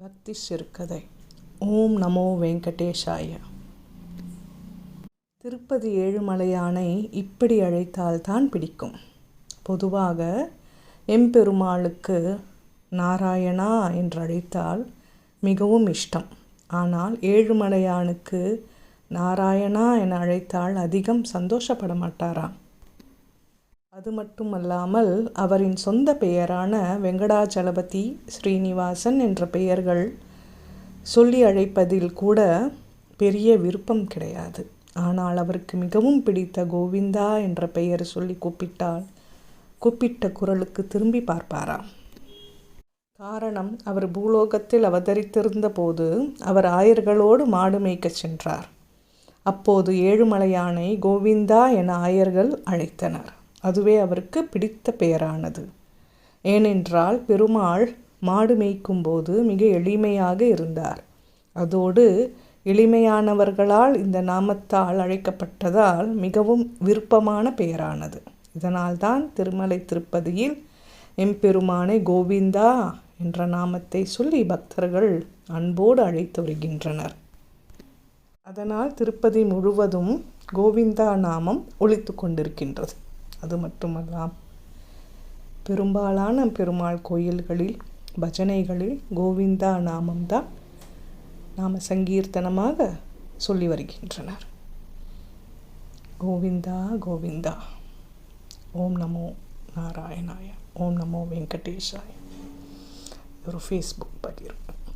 பக்தி சிறுகதை ஓம் நமோ வெங்கடேஷாய. திருப்பதி ஏழுமலையானை இப்படி அழைத்தால்தான் பிடிக்கும். பொதுவாக எம்பெருமாளுக்கு நாராயணா என்று அழைத்தால் மிகவும் இஷ்டம். ஆனால் ஏழுமலையானுக்கு நாராயணா என அழைத்தால் அதிகம் சந்தோஷப்பட மாட்டாராம் அது மட்டுமல்லாமல் அவரின் சொந்த பெயரான வெங்கடாச்சலபதி ஸ்ரீனிவாசன் என்ற பெயர்கள் சொல்லி அழைப்பதில் கூட பெரிய விருப்பம் கிடையாது. ஆனால் அவருக்கு மிகவும் பிடித்த கோவிந்தா என்ற பெயர் சொல்லி கூப்பிட்டால் கூப்பிட்ட குரலுக்கு திரும்பி பார்ப்பாராம். காரணம் அவர் பூலோகத்தில் அவதரித்திருந்த போது அவர் ஆயர்களோடு மாடு மேய்க்கச் சென்றார். அப்போது ஏழுமலையானை கோவிந்தா என ஆயர்கள் அழைத்தனர். அதுவே அவருக்கு பிடித்த பெயரானது. ஏனென்றால் பெருமாள் மாடு மேய்க்கும் போது மிக எளிமையாக இருந்தார். அதோடு எளிமையானவர்களால் இந்த நாமத்தால் அழைக்கப்பட்டதால் மிகவும் விருப்பமான பெயரானது. இதனால்தான் திருமலை திருப்பதியில் எம்பெருமானை கோவிந்தா என்ற நாமத்தை சொல்லி பக்தர்கள் அன்போடு அழைத்து வருகின்றனர். அதனால் திருப்பதி முழுவதும் கோவிந்தா நாமம் ஒழித்து கொண்டிருக்கின்றது. அது மட்டுமல்லாம் பெரும்பாலான பெருமாள் கோயில்களில் பஜனைகளில் கோவிந்தா நாமம்தான் நாம சங்கீர்த்தனமாக சொல்லி வருகின்றனர். கோவிந்தா கோவிந்தா. ஓம் நமோ நாராயணாய ஓம் நமோ வெங்கடேஷாய. ஒரு ஃபேஸ்புக் பகிர்வு